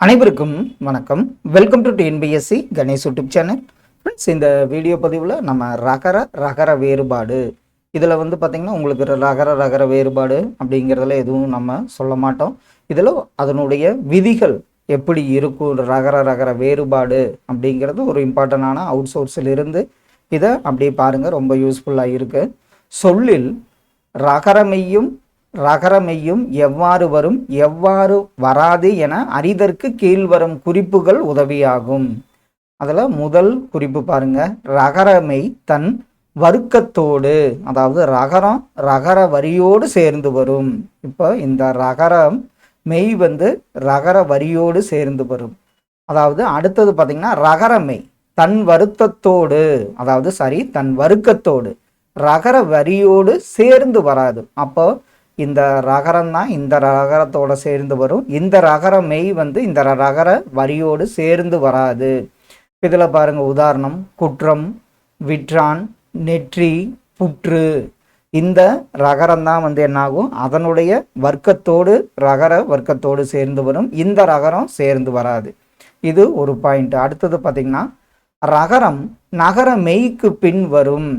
அனைவருக்கும் வணக்கம். Welcome to TNPSC Ganesh YouTube channel friends இந்த வீடியோ பதிவில் நம்ம ரகர ரகர வேறுபாடு. இதில் வந்து பார்த்திங்கன்னா உங்களுக்கு ரகர ரகர வேறுபாடு அப்படிங்கிறதுல எதுவும் நம்ம சொல்ல மாட்டோம். இதில் அதனுடைய விதிகள் எப்படி இருக்கும் ரகர ரகர வேறுபாடு அப்படிங்கிறது ஒரு இம்பார்ட்டண்டான அவுட் சோர்ஸில் இருந்து இதை அப்படியே பாருங்கள் ரொம்ப யூஸ்ஃபுல்லாக இருக்குது சொல்லில் ரகரமையும் ரகரமையும் எவ்வாறு வரும்? எவ்வாறு வராது என அறிதற்கு கீழ்வரும் குறிப்புகள் உதவியாகும். அதில் முதல் குறிப்பு பாருங்க. ரகரமை தன் வர்க்கத்தோடு அதாவது ரகரம் ரகர வரியோடு சேர்ந்து வரும். இப்போ இந்த ரகரம் மெய் வந்து ரகர வரியோடு சேர்ந்து வரும். அதாவது அடுத்தது பார்த்திங்கன்னா ரகரமை தன் வருத்தத்தோடு அதாவது சரி தன் வருக்கத்தோடு ரகர வரியோடு சேர்ந்து வராது. அப்போ இந்த ரகரம் தான் இந்த ரகரத்தோட சேர்ந்து வரும். இந்த ரகர மெய் வந்து இந்த ரகர வரியோடு சேர்ந்து வராது. இதில் பாருங்கள் உதாரணம் குற்றம் விற்றான் நெற்றி புற்று. இந்த ரகரம் தான் வந்து என்னாகும்? அதனுடைய வர்க்கத்தோடு ரகர வர்க்கத்தோடு சேர்ந்து வரும். இந்த ரகரம் சேர்ந்து வராது. இது ஒரு பாயிண்ட் அடுத்தது பார்த்திங்கன்னா ரகரம் நகர மெய்க்கு பின் வரும்.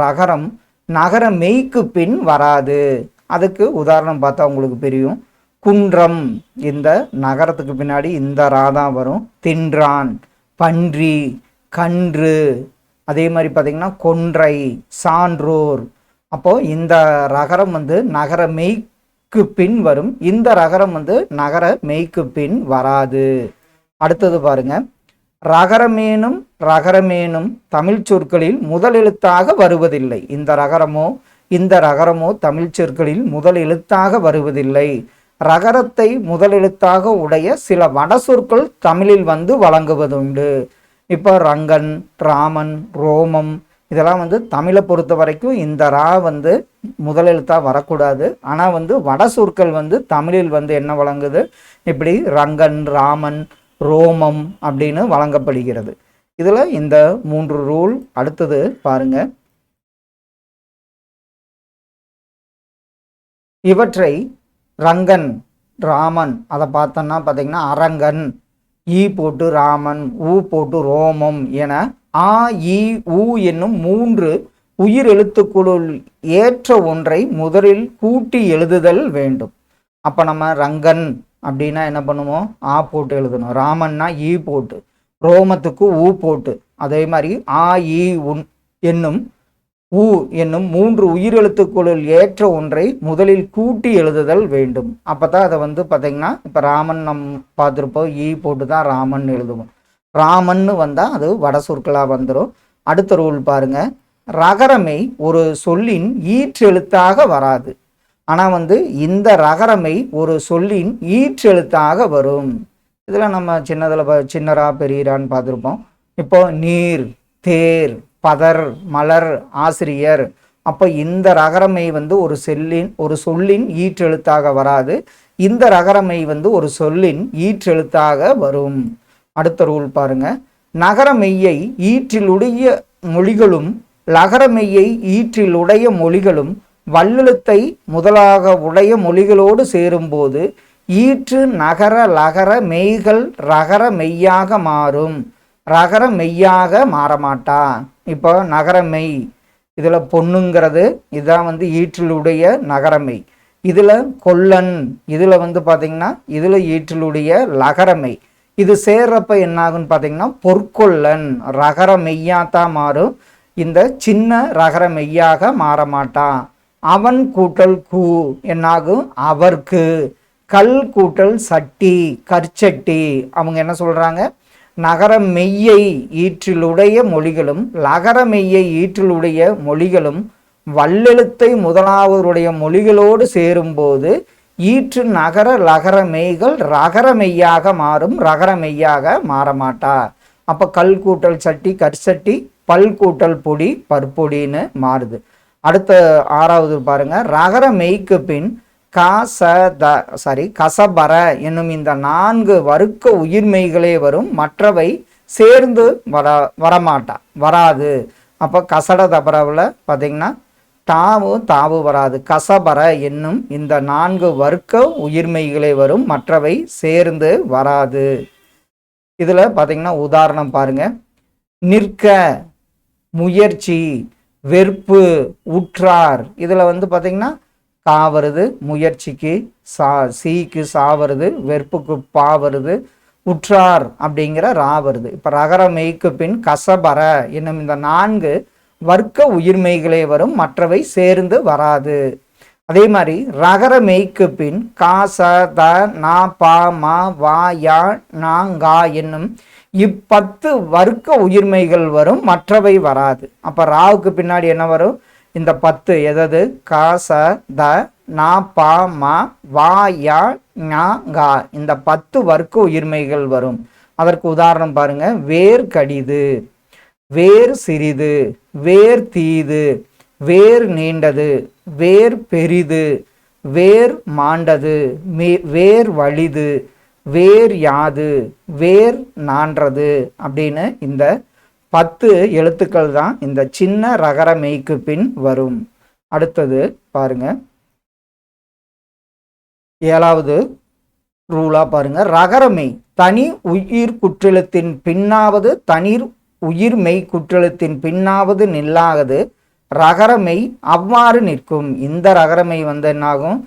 ரகரம் நகர மெய்க்கு பின் வராது. அதுக்கு உதாரணம் பார்த்தா உங்களுக்கு தெரியும். குன்றம் இந்த நகரத்துக்கு பின்னாடி இந்த ராதான் வரும். தின்றான் பன்றி கன்று. அதே மாதிரி பார்த்திங்கன்னா கொன்றை சான்றோர். அப்போது இந்த ரகரம் வந்து நகர மெய்க்கு பின் வரும். இந்த ரகரம் வந்து நகர மெய்க்கு பின் வராது. அடுத்தது பாருங்க. ரகரமேனும் ரகரமேனும் தமிழ் சொற்களில் முதல் எழுத்தாக வருவதில்லை. இந்த ரகரமோ இந்த ரகரமோ தமிழ் சொற்களில் முதல் எழுத்தாக வருவதில்லை. ரகரத்தை முதல் எழுத்தாக உடைய சில வட சொற்கள் தமிழில் வந்து வழங்குவதுண்டு. இப்போ ரங்கன் ராமன் ரோமம் இதெல்லாம் வந்து தமிழை பொறுத்த வரைக்கும் இந்த ரா வந்து முதல் எழுத்தாக வரக்கூடாது. ஆனால் வந்து வட சொற்கள் வந்து தமிழில் வந்து என்ன வழங்குது? இப்படி ரங்கன் ராமன் ரோமம் அப்படின்னு வழங்கப்படுகிறது. இதில் இந்த மூன்று ரூல் அடுத்தது பாருங்கள் இவற்றை ரங்கன் ராமன் அதை பார்த்தோன்னா பார்த்தீங்கன்னா அரங்கன் ஈ போட்டு ராமன் ஊ போட்டு ரோமம் என ஆ ஈ ஊ என்னும் மூன்று உயிர் எழுத்துக்குழு ஏற்ற ஒன்றை முதலில் கூட்டி எழுதுதல் வேண்டும். அப்போ நம்ம ரங்கன் அப்படின்னா என்ன பண்ணுவோம்? ஆ போட்டு எழுதணும். ராமன்னா ஈ போட்டு ரோமத்துக்கு ஊ போட்டு அதே மாதிரி ஆ ஈ உன் என்னும் உ என்னும் மூன்று உயிரெழுத்துக்களுள் ஏற்ற ஒன்றை முதலில் கூட்டி எழுதுதல் வேண்டும். அப்போ தான் அதை வந்து பார்த்திங்கன்னா இப்போ ராமன் நம் பார்த்துருப்போம் ஈ போட்டு தான் ராமன் எழுதுவோம். ராமன்னு வந்தால் அது வட சொற்களாக வந்துடும் அடுத்த ரூல் பாருங்க. ரகரமை ஒரு சொல்லின் ஈற்றெழுத்தாக வராது. ஆனால் வந்து இந்த ரகரமை ஒரு சொல்லின் ஈற்றெழுத்தாக வரும். இதில் நம்ம சின்னதில் சின்னரா பெரியரான்னு பார்த்துருப்போம். இப்போ நீர் தேர் பதர் மலர் ஆசிரியர். அப்போ இந்த ரகரமை வந்து ஒரு செல்லின் ஒரு சொல்லின் ஈற்றெழுத்தாக வராது. இந்த ரகரமை வந்து ஒரு சொல்லின் ஈற்றெழுத்தாக வரும். அடுத்த ரூல் பாருங்க. நகரமெய்யை ஈற்றிலுடைய மொழிகளும் லகரமெய்யை ஈற்றிலுடைய மொழிகளும் வல்லெழுத்தை முதலாக உடைய மொழிகளோடு சேரும்போது ஈற்று நகர லகர மெய்கள் ரகர மெய்யாக மாறும். ரகர மெய்யாக மாறமாட்டான். இப்போ நகர மெய் இதில் பொண்ணுங்கிறது இதுதான் வந்து ஈற்றிலுடைய நகரமை இதில் கொல்லன் இதில் வந்து பார்த்திங்கன்னா இதில் ஈற்றிலுடைய லகரமை இது சேர்றப்ப என்னாகும்னு பார்த்தீங்கன்னா பொற்கொல்லன் ரகர மெய்யாத்தான் மாறும். இந்த சின்ன ரகர மெய்யாக மாற மாட்டான் அவன் கூட்டல் கூ என்னாகும்? அவர்க்கு. கல் கூட்டல் சட்டி கற்சட்டி. அவங்க என்ன சொல்கிறாங்க நகர மெய்யை ஈற்றிலுடைய மொழிகளும் லகர மெய்யை ஈற்றிலுடைய மொழிகளும் வல்லெழுத்தை முதலாவதுடைய மொழிகளோடு சேரும்போது ஈற்று நகர லகர மெய்கள் ரகர மெய்யாக மாறும் ரகர மெய்யாக மாறமாட்டா. அப்போ கல் கூட்டல் சட்டி கற்சட்டி பல் கூட்டல் பொடி பற்பொடின்னு மாறுது. அடுத்த ஆறாவது பாருங்க. ரகர மெய்க்கு பின் காசத த சாரி கசபர என்னும் இந்த நான்கு வர்க்க உயிர்மெய்களே வரும். மற்றவை சேர்ந்து வர வரமாட்டா வராது. அப்போ கசட தபரவில் பார்த்தீங்கன்னா தாவு தாவு வராது. கசபர என்னும் இந்த நான்கு வர்க்க உயிர்மெய்களே வரும். மற்றவை சேர்ந்து வராது. இதில் பார்த்தீங்கன்னா உதாரணம் பாருங்கள் நிற்க முயற்சி வெறுப்பு உற்றார். இதில் வந்து பார்த்தீங்கன்னா கா வருது முயற்சிக்கு சா சீக்கு சா வருது வெறுப்புக்கு பா வருது உற்றார் அப்படிங்கிற ரா வருது. இப்போ ரகர மெய்க்கு பின் கசபர என்னும் இந்த நான்கு வர்க்க உயிர்மெய்களே வரும் மற்றவை சேர்ந்து வராது. அதே மாதிரி ரகர மெய்க்கு பின் காச த நா பா மா வா யா நாங்கா என்னும் இப்பத்து வர்க்க உயிர்மைகள் வரும் மற்றவை வராது. அப்போ ராவுக்கு பின்னாடி என்ன வரும்? இந்த பத்து எதது? காச த நா பா மா வா யா ஞா கா. இந்த பத்து வர்க்க உயிர்மைகள் வரும். அதற்கு உதாரணம் பாருங்க. வேர் கடிது வேர் சிறிது வேர் தீது வேர் நீண்டது வேர் பெரிது வேர் மாண்டது வேர் வலிது வேர் யாது வேர் நான்றது அப்படின்னு இந்த பத்து எழுத்துக்கள் தான் இந்த சின்ன ரகர மெய்க்கு பின் வரும். அடுத்தது பாருங்க. ஏழாவது ரூலா பாருங்க. ரகரமெய் தனி உயிர் குற்றலத்தின் பின்னாவது தனிர் உயிர் மெய் குற்றலத்தின் பின்னாவது நில்லாவது ரகரமெய் அவ்வாறு நிற்கும். இந்த ரகரமெய் வந்து என்னாகும்?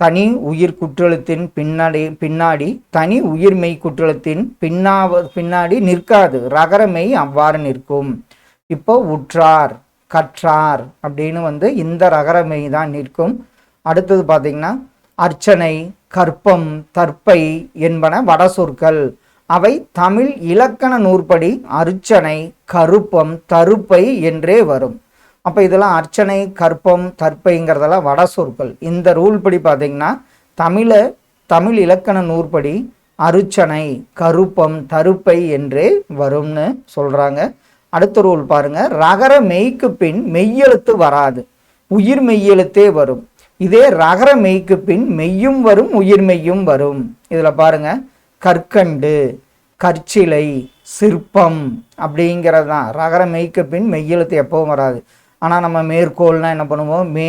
தனி உயிர் குற்றெழுத்தின் பின்னாடி பின்னாடி தனி உயிர்மெய் குற்றெழுத்தின் பின்னாவ பின்னாடி நிற்காது. ரகரமெய் அவ்வாறு நிற்கும். இப்போ உற்றார் கற்றார் அப்படின்னு வந்து இந்த ரகரமெய் தான் நிற்கும். அடுத்தது பார்த்தீங்கன்னா அர்ச்சனை கற்பம் தற்பை என்பன வட சொற்கள். அவை தமிழ் இலக்கண நூற்படி அர்ச்சனை கருப்பம் தருப்பை என்றே வரும். அப்போ இதெல்லாம் அர்ச்சனை கற்பம் தற்பைங்கிறதெல்லாம் வட சொற்கள். இந்த ரூல் படி பார்த்தீங்கன்னா தமிழை தமிழ் இலக்கண நூற்படி அருச்சனை கருப்பம் தருப்பை என்றே வரும்னு சொல்கிறாங்க அடுத்த ரூல் பாருங்கள் ரகர மெய்க்கு பின் மெய்யெழுத்து வராது உயிர் மெய்யெழுத்தே வரும். இதே ரகர மெய்க்கு பின் மெய்யும் வரும் உயிர் மெய்யும் வரும். இதில் பாருங்க. கற்கண்டு கற்சிலை சிற்பம் அப்படிங்கிறது தான் ரகர மெய்க்கு பின் மெய்யெழுத்து எப்பவும் வராது. ஆனால் நம்ம மேற்கோள்னால் என்ன பண்ணுவோம்? மே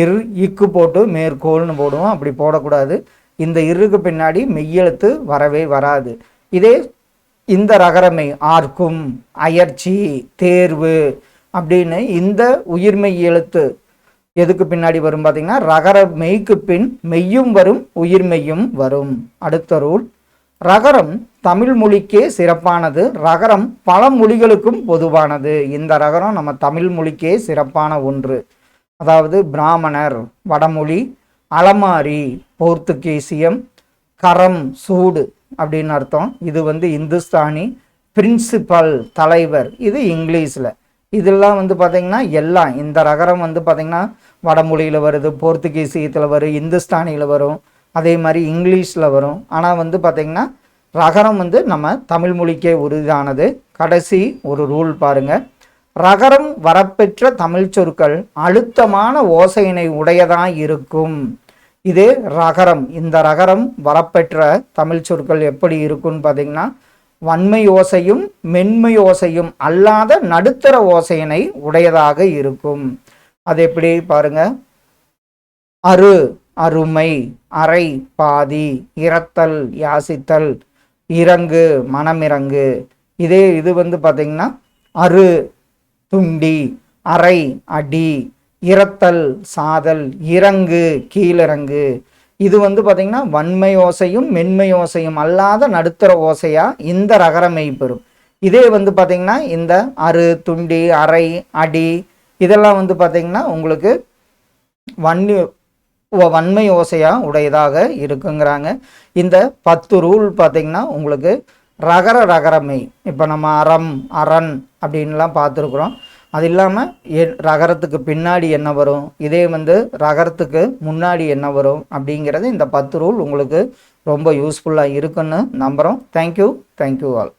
இரு இக்கு போட்டு மேற்கோள்னு போடுவோம். அப்படி போடக்கூடாது. இந்த இருக்கு பின்னாடி மெய்யெழுத்து வரவே வராது. இதே இந்த ரகரமை ஆர்க்கும் அயற்சி தேர்வு அப்படின்னு இந்த உயிர்மெய் எழுத்து எதுக்கு பின்னாடி வரும் பார்த்தீங்கன்னா ரகர மெய்க்கு பின் மெய்யும் வரும் உயிர்மெய்யும் வரும். அடுத்த ரூல். ரகரம் தமிழ் மொழிக்கே சிறப்பானது. ரகரம் பல மொழிகளுக்கும் பொதுவானது. இந்த ரகரம் நம்ம தமிழ் மொழிக்கே சிறப்பான ஒன்று. அதாவது பிராமணர் வடமொழி அலமாரி போர்த்துகீசியம் கரம் சூடு அப்படின்னு அர்த்தம். இது வந்து இந்துஸ்தானி பிரின்சிபல் தலைவர். இது இங்கிலீஷில். இதெல்லாம் வந்து பார்த்திங்கன்னா எல்லாம். இந்த ரகரம் வந்து பார்த்திங்கன்னா வடமொழியில் வருது போர்த்துகீசியத்தில் வரும் இந்துஸ்தானியில் வரும். அதே மாதிரி இங்கிலீஷில் வரும். ஆனால் வந்து பார்த்திங்கன்னா ரகரம் வந்து நம்ம தமிழ் மொழிக்கே உறுதியானது கடைசி ஒரு ரூல் பாருங்கள் ரகரம் வரப்பெற்ற தமிழ் சொற்கள் அழுத்தமான ஓசையினை உடையதாக இருக்கும். இதே ரகரம். இந்த ரகரம் வரப்பெற்ற தமிழ் சொற்கள் எப்படி இருக்குன்னு பார்த்தீங்கன்னா வன்மை ஓசையும் மென்மை ஓசையும் அல்லாத நடுத்தர ஓசையினை உடையதாக இருக்கும். அது எப்படி பாருங்க? அரு அருமை அறை பாதி இறத்தல் யாசித்தல் இறங்கு மனமிறங்கு. இதே இது வந்து பார்த்திங்கன்னா அரு துண்டி அறை அடி இறத்தல் சாதல் இறங்கு கீழிறங்கு. இது வந்து பார்த்திங்கன்னா வன்மை ஓசையும் மென்மை ஓசையும் அல்லாத நடுத்தர ஓசையாக இந்த ரகரமை பெறும் இதே வந்து பார்த்திங்கன்னா இந்த அரு துண்டி அறை அடி இதெல்லாம் வந்து பார்த்திங்கன்னா உங்களுக்கு வன்னி வன்மை ஓசையாக உடையதாக இருக்குங்கிறாங்க. இந்த பத்து ரூல் பார்த்திங்கன்னா உங்களுக்கு ரகர ரகரமை இப்போ நம்ம அறம் அரண் அப்படின்லாம் பார்த்துருக்குறோம். அது இல்லாமல் ரகரத்துக்கு பின்னாடி என்ன வரும்? இதே வந்து ரகரத்துக்கு முன்னாடி என்ன வரும்? அப்படிங்கிறது இந்த பத்து ரூல் உங்களுக்கு ரொம்ப யூஸ்ஃபுல்லாக இருக்குன்னு நம்புகிறோம் தேங்க்யூ தேங்க்யூ ஆல்